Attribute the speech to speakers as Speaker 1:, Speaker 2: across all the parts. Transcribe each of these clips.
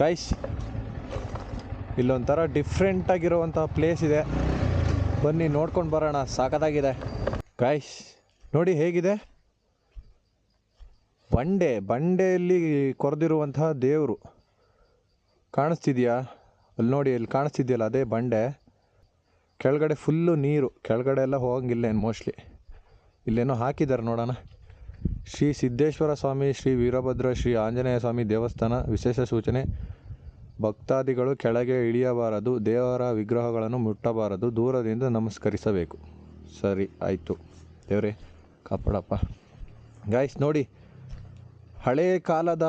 Speaker 1: Guys ಇಲ್ಲೊಂಥರ different ಆಗಿರುವಂಥ place ಇದೆ. ಬನ್ನಿ ನೋಡ್ಕೊಂಡು ಬರೋಣ ಸಾಕತ್ತಾಗಿದೆ ಗೈಸ್ ನೋಡಿ ಹೇಗಿದೆ? ಬಂಡೆ, ಬಂಡೆಯಲ್ಲಿ ಕೊರೆದಿರುವಂತಹ ದೇವರು. ಕಾಣಿಸ್ತಿದೆಯಾ? ಅಲ್ಲಿ ನೋಡಿ, ಅಲ್ಲಿ ಕಾಣಿಸ್ತಿದ್ಯಲ್ಲ ಅದೇ ಬಂಡೆ. ಕೆಳಗಡೆ ಫುಲ್ಲು ನೀರು. ಕೆಳಗಡೆ ಎಲ್ಲ ಹೋಗಂಗಿಲ್ಲ ಏನು ಮೋಸ್ಟ್ಲಿ ಇಲ್ಲೇನೋ ಹಾಕಿದ್ದಾರೆ ನೋಡೋಣ. ಶ್ರೀ ಸಿದ್ದೇಶ್ವರ ಸ್ವಾಮಿ, ಶ್ರೀ ವೀರಭದ್ರ, ಶ್ರೀ ಆಂಜನೇಯ ಸ್ವಾಮಿ ದೇವಸ್ಥಾನ ವಿಶೇಷ ಸೂಚನೆ. ಭಕ್ತಾದಿಗಳು ಕೆಳಗೆ ಇಳಿಯಬಾರದು, ದೇವರ ವಿಗ್ರಹಗಳನ್ನು ಮುಟ್ಟಬಾರದು, ದೂರದಿಂದ ನಮಸ್ಕರಿಸಬೇಕು. ಸರಿ, ಆಯಿತು. ದೇವರೇ, ಕಾಪಾಡಪ್ಪ. ಗಾಯ್ಸ್ ನೋಡಿ ಹಳೆಯ ಕಾಲದ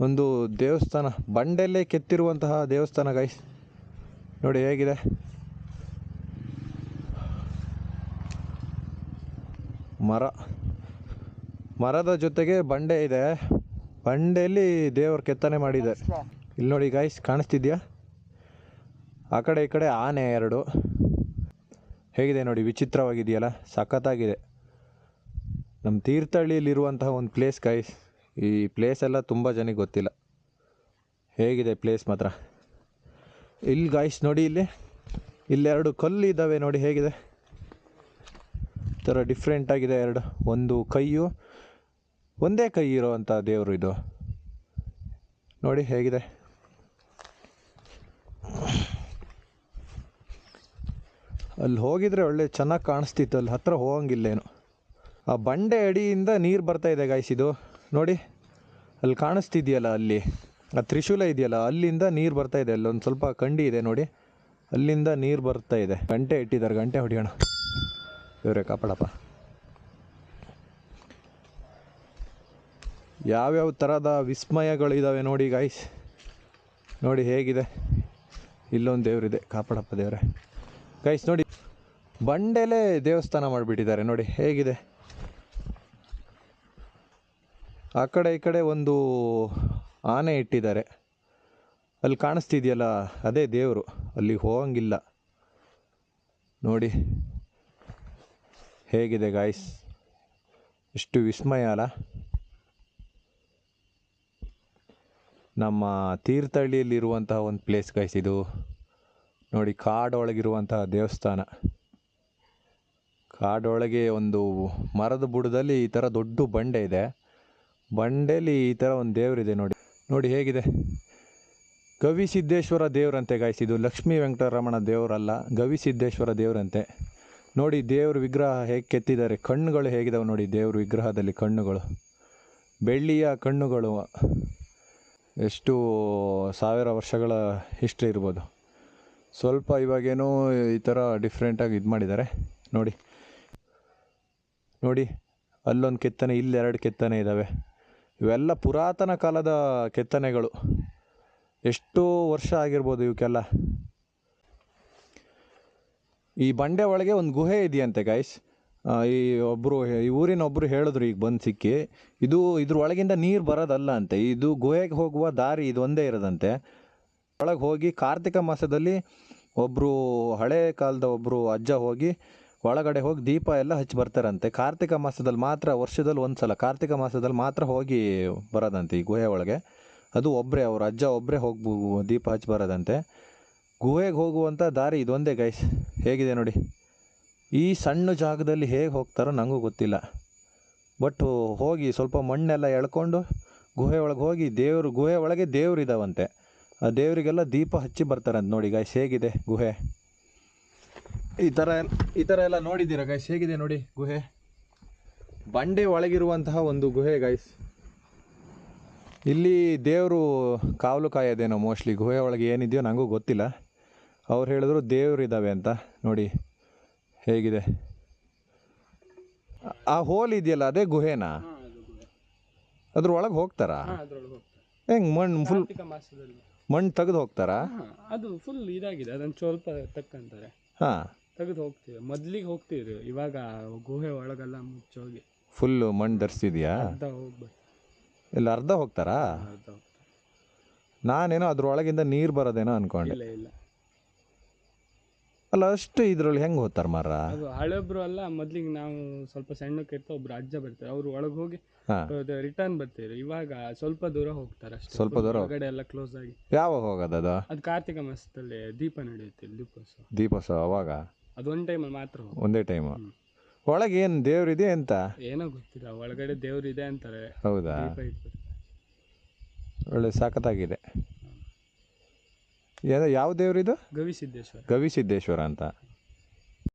Speaker 1: ಒಂದು ದೇವಸ್ಥಾನ, ಬಂಡೆಲ್ಲೇ ಕೆತ್ತಿರುವಂತಹ ದೇವಸ್ಥಾನ ಗೈಸ್ ನೋಡಿ, ಹೇಗಿದೆ? ಮರ. ಮರದ ಜೊತೆಗೆ ಬಂಡೆ ಇದೆ. ಬಂಡೆಯಲ್ಲಿ ದೇವರು ಕೆತ್ತನೆ ಮಾಡಿದ್ದಾರೆ ಇಲ್ಲಿ ನೋಡಿ ಗಾಯ್ಸ್ ಕಾಣಿಸ್ತಿದ್ಯಾ? ಆ ಕಡೆ ಈ ಕಡೆ ಆನೆ ಎರಡು. ಹೇಗಿದೆ ನೋಡಿ, ವಿಚಿತ್ರವಾಗಿದೆಯಲ್ಲ? ಸಖತ್ತಾಗಿದೆ. ನಮ್ಮ ತೀರ್ಥಹಳ್ಳಿಯಲ್ಲಿರುವಂತಹ ಒಂದು ಪ್ಲೇಸ್ ಗಾಯ್ಸ್ ಈ ಪ್ಲೇಸ್ ಎಲ್ಲ ತುಂಬ ಜನಕ್ಕೆ ಗೊತ್ತಿಲ್ಲ. ಹೇಗಿದೆ ಪ್ಲೇಸ್ ಮಾತ್ರ? ಇಲ್ಲಿ ಗಾಯ್ಸ್ ನೋಡಿ ಇಲ್ಲಿ. ಇಲ್ಲೆರಡು ಕಲ್ಲು ಇದ್ದಾವೆ ನೋಡಿ ಹೇಗಿದೆ. ಥರ ಡಿಫ್ರೆಂಟಾಗಿದೆ ಎರಡು. ಒಂದು ಕೈಯು ಒಂದೇ ಕೈ ಇರೋವಂಥ ದೇವರು ಇದು. ನೋಡಿ ಹೇಗಿದೆ. ಅಲ್ಲಿ ಹೋಗಿದ್ರೆ ಒಳ್ಳೆ ಚೆನ್ನಾಗಿ ಕಾಣಿಸ್ತಿತ್ತು, ಅಲ್ಲಿ ಹತ್ರ ಹೋಗಂಗಿಲ್ಲೇನು. ಆ ಬಂಡೆ ಅಡಿಯಿಂದ ನೀರು ಬರ್ತಾ ಇದೆ ಗಾಯ್ಸ್ ಇದು. ನೋಡಿ, ಅಲ್ಲಿ ಕಾಣಿಸ್ತಿದೆಯಲ್ಲ ಅಲ್ಲಿ. ಆ ತ್ರಿಶೂಲ ಇದೆಯಲ್ಲ, ಅಲ್ಲಿಂದ ನೀರು ಬರ್ತಾ ಇದೆ, ಅಲ್ಲೊಂದು ಸ್ವಲ್ಪ ಕಂಡಿ ಇದೆ ನೋಡಿ. ಅಲ್ಲಿಂದ ನೀರು ಬರ್ತಾ ಇದೆ. ಗಂಟೆ ಇಟ್ಟಿದ್ದಾರೆ, ಗಂಟೆ ಹೊಡಿಯೋಣ. ಇವರೇ ಕಾಪಾಡಪ್ಪ. ಯಾವ್ಯಾವ ಥರದ ವಿಸ್ಮಯಗಳಿದ್ದಾವೆ ನೋಡಿ ಗಾಯ್ಸ್ ನೋಡಿ ಹೇಗಿದೆ. ಇಲ್ಲೊಂದು ದೇವರಿದೆ, ಕಾಪಾಡಪ್ಪ ದೇವರೇ. ಗೈಸ್ ನೋಡಿ, ಬಂಡೆಲೇ ದೇವಸ್ಥಾನ ಮಾಡಿಬಿಟ್ಟಿದ್ದಾರೆ, ನೋಡಿ ಹೇಗಿದೆ. ಆ ಕಡೆ ಈ ಕಡೆ ಒಂದು ಆನೆ ಇಟ್ಟಿದ್ದಾರೆ. ಅಲ್ಲಿ ಕಾಣಿಸ್ತಿದೆಯಲ್ಲ, ಅದೇ ದೇವರು. ಅಲ್ಲಿ ಹೋಗಂಗಿಲ್ಲ. ನೋಡಿ ಹೇಗಿದೆ ಗಾಯ್ಸ್ ಎಷ್ಟು ವಿಸ್ಮಯ ಅಲ್ಲ. ನಮ್ಮ ತೀರ್ಥಹಳ್ಳಿಯಲ್ಲಿರುವಂತಹ ಒಂದು ಪ್ಲೇಸ್ ಗೈಸ್ ಇದು ನೋಡಿ ಕಾಡೊಳಗಿರುವಂತಹ ದೇವಸ್ಥಾನ. ಕಾಡೊಳಗೆ ಒಂದು ಮರದ ಬುಡದಲ್ಲಿ ಈ ಥರ ದೊಡ್ಡ ಬಂಡೆ ಇದೆ. ಬಂಡೆಯಲ್ಲಿ ಈ ಥರ ಒಂದು ದೇವರಿದೆ ನೋಡಿ. ನೋಡಿ ಹೇಗಿದೆ. ಗವಿಸಿದ್ದೇಶ್ವರ ದೇವರಂತೆ ಗಾಯ್ಸ್ ಇದು ಲಕ್ಷ್ಮೀ ವೆಂಕಟರಮಣ ದೇವರಲ್ಲ ಗವಿಸಿದ್ದೇಶ್ವರ ದೇವರಂತೆ. ನೋಡಿ ದೇವ್ರ ವಿಗ್ರಹ ಹೇಗೆ ಕೆತ್ತಿದ್ದಾರೆ, ಕಣ್ಣುಗಳು ಹೇಗಿದಾವೆ ನೋಡಿ ದೇವ್ರ ವಿಗ್ರಹದಲ್ಲಿ ಕಣ್ಣುಗಳು. ಬೆಳ್ಳಿಯ ಕಣ್ಣುಗಳು. ಎಷ್ಟು ಸಾವಿರ ವರ್ಷಗಳ ಹಿಸ್ಟ್ರಿ ಇರ್ಬೋದು. ಸ್ವಲ್ಪ ಇವಾಗೇನೋ ಈ ಥರ ಡಿಫ್ರೆಂಟಾಗಿ ಇದು ಮಾಡಿದ್ದಾರೆ. ನೋಡಿ. ನೋಡಿ, ಅಲ್ಲೊಂದು ಕೆತ್ತನೆ, ಇಲ್ಲಿ ಎರಡು ಕೆತ್ತನೆ ಇದ್ದಾವೆ ಇವೆಲ್ಲ ಪುರಾತನ ಕಾಲದ ಕೆತ್ತನೆಗಳು. ಎಷ್ಟು ವರ್ಷ ಆಗಿರ್ಬೋದು ಇವಕ್ಕೆಲ್ಲ. ಈ ಬಂಡೆ ಒಳಗೆ ಒಂದು ಗುಹೆ ಇದೆಯಂತೆ ಗೈಸ್ ಈ ಒಬ್ಬರು ಈ ಊರಿನ ಒಬ್ಬರು ಹೇಳಿದ್ರು ಈಗ ಬಂದು ಸಿಕ್ಕಿ, ಇದು ಇದ್ರ ಒಳಗಿಂದ ನೀರು ಬರೋದಲ್ಲ ಅಂತೆ, ಇದು ಗುಹೆಗೆ ಹೋಗುವ ದಾರಿ ಇದು ಒಂದೇ ಇರೋದಂತೆ. ಒಳಗೆ ಹೋಗಿ ಕಾರ್ತಿಕ ಮಾಸದಲ್ಲಿ ಒಬ್ಬರು ಹಳೆ ಕಾಲದ ಒಬ್ಬರು ಅಜ್ಜ ಹೋಗಿ ಒಳಗಡೆ ಹೋಗಿ ದೀಪ ಎಲ್ಲ ಹಚ್ಚಿ ಬರ್ತಾರಂತೆ. ಕಾರ್ತಿಕ ಮಾಸದಲ್ಲಿ ಮಾತ್ರ, ವರ್ಷದಲ್ಲಿ ಒಂದು ಸಲ ಕಾರ್ತಿಕ ಮಾಸದಲ್ಲಿ ಮಾತ್ರ ಹೋಗಿ ಬರೋದಂತೆ ಈ ಗುಹೆ ಒಳಗೆ. ಅದು ಒಬ್ಬರೇ ಅವ್ರ ಅಜ್ಜ ಒಬ್ಬರೇ ಹೋಗಿ ದೀಪ ಹಚ್ಚಿ ಬರೋದಂತೆ. ಗುಹೆಗೆ ಹೋಗುವಂಥ ದಾರಿ ಇದೊಂದೇ ಗೈಸ್, ಹೇಗಿದೆ ನೋಡಿ. ಈ ಸಣ್ಣ ಜಾಗದಲ್ಲಿ ಹೇಗೆ ಹೋಗ್ತಾರೋ ನನಗೂ ಗೊತ್ತಿಲ್ಲ. ಬಟ್ ಹೋಗಿ ಸ್ವಲ್ಪ ಮಣ್ಣೆಲ್ಲ ಎಳ್ಕೊಂಡು ಗುಹೆ ಒಳಗೆ ಹೋಗಿ ದೇವರು, ಗುಹೆ ಒಳಗೆ ದೇವ್ರು ಇದಾವಂತೆ. ಆ ದೇವರಿಗೆಲ್ಲ ದೀಪ ಹಚ್ಚಿ ಬರ್ತಾರಂತೆ ನೋಡಿ ಗಾಯ್ಸ್ ಹೇಗಿದೆ ಗುಹೆ? ಈ ಥರ ಈ ಥರ ಎಲ್ಲ ನೋಡಿದ್ದೀರಾ ಗಾಯ್ಸ್ ಹೇಗಿದೆ ನೋಡಿ ಗುಹೆ? ಬಂಡೆ ಒಳಗಿರುವಂತಹ ಒಂದು ಗುಹೆ ಗಾಯ್ಸ್ ಇಲ್ಲಿ ದೇವರು ಕಾವಲು ಕಾಯೋದೇನೋ ಮೋಸ್ಟ್ಲಿ ಗುಹೆ ಒಳಗೆ ಏನಿದೆಯೋ ನನಗೂ ಗೊತ್ತಿಲ್ಲ. ಅವ್ರು ಹೇಳಿದ್ರು ದೇವ್ರು ಇದ್ದಾವೆ ಅಂತ ನೋಡಿ. ಹೇಗಿದೆ? ಆ- ಹೋಲ್ ಇದೆಯಲ್ಲ ಅದೇ ಗುಹೆನಾ? ಅದ್ರ ಒಳಗೆ ಹೋಗ್ತಾರಾ?
Speaker 2: ಅದ್ರೊಳಗೆ ಹೋಗ್ತಾರೆ.
Speaker 1: ಹೆಂಗ್ ಮಣ್ಣು ಫುಲ್
Speaker 2: ಕಾರ್ತಿಕ ಮಾಸದಲ್ಲಿ.
Speaker 1: ಮಣ್ಣು ತೆಗೆದು ಹೋಗ್ತಾರಾ?
Speaker 2: ಅದು ಫುಲ್ ಇದಾಗಿದೆ ಅದನ್ನ ಸ್ವಲ್ಪ ತಕ್ಕಂತಾರೆ.
Speaker 1: ಹಾಂ.
Speaker 2: ತೆಗೆದು ಹೋಗ್ತೀವಿ. ಮೊದ್ಲಿಗೆ ಹೋಗ್ತೀವಿ ಇವಾಗ ಗುಹೆ ಒಳಗೆಲ್ಲ ಮುಚ್ಚೋಗಿ.
Speaker 1: ಫುಲ್ಲು ಮಣ್ಣು ಧರಿಸಿದ್ಯಾ
Speaker 2: ಅರ್ಧ ಹೋಗ್ಬೇಕು
Speaker 1: ಇಲ್ಲ ಅರ್ಧ ಹೋಗ್ತಾರಾ?
Speaker 2: ಅರ್ಧ ಹೋಗ್ತಾರೆ.
Speaker 1: ನಾನೇನೋ ಅದ್ರೊಳಗಿಂದ ನೀರು ಬರೋದೇನೋ ಅನ್ಕೊಂಡೆ.
Speaker 2: ಇಲ್ಲ ಇಲ್ಲ.
Speaker 1: ಅಲ್ಲ ಅಷ್ಟು ಇದ್ರಲ್ಲಿ ಹೆಂಗೆ ಹೋಗ್ತಾರೆ ಮಾರ
Speaker 2: ಅದು ಹಳೆಬ್ರು ಅಲ್ಲ ಮೊದ್ಲಿಗೆ ನಾವು ಸ್ವಲ್ಪ ಸಣ್ಣಕ್ಕೆ ಇರ್ತಾ ಒಬ್ರು ಅಜ್ಜ ಬರ್ತಾರೆ. ಅವ್ರು ಒಳಗೆ ಹೋಗಿ
Speaker 1: ಹಾಂ.
Speaker 2: ರಿಟರ್ನ್ ಬರ್ತಾರೆ ಇವಾಗ ಸ್ವಲ್ಪ ದೂರ ಹೋಗ್ತಾರೆ ಅಷ್ಟೇ.
Speaker 1: ಸ್ವಲ್ಪ ದೂರ
Speaker 2: ಹೊರಗಡೆ ಎಲ್ಲ ಕ್ಲೋಸ್ ಆಗಿ.
Speaker 1: ಯಾವಾಗ ಹೋಗೋದು ಅದು?
Speaker 2: ಅದು ಕಾರ್ತಿಕ ಮಾಸದಲ್ಲಿ ದೀಪ ನಡೆಯುತ್ತೆ ಇಲ್ಲಿ ದೀಪೋತ್ಸವ
Speaker 1: ದೀಪೋತ್ಸವ ಅವಾಗ?
Speaker 2: ಅದು ಒಂದು ಟೈಮಲ್ಲಿ ಮಾತ್ರ.
Speaker 1: ಒಂದೇ ಟೈಮ್ ಒಳಗೆ ಏನು ದೇವ್ರಿದೆ ಅಂತ?
Speaker 2: ಏನೋ ಗೊತ್ತಿಲ್ಲ ಒಳಗಡೆ ದೇವ್ರು ಇದೆ ಅಂತಾರೆ.
Speaker 1: ಹೌದಾ?
Speaker 2: ದೀಪ
Speaker 1: ಒಳ್ಳೆ ಸಖತ್ತಾಗಿದೆ ಏನು ಯಾವ ದೇವ್ರಿದು
Speaker 2: ಗವಿಸಿದ್ದೇಶ್ವರ.
Speaker 1: ಗವಿಸಿದ್ದೇಶ್ವರ ಅಂತ.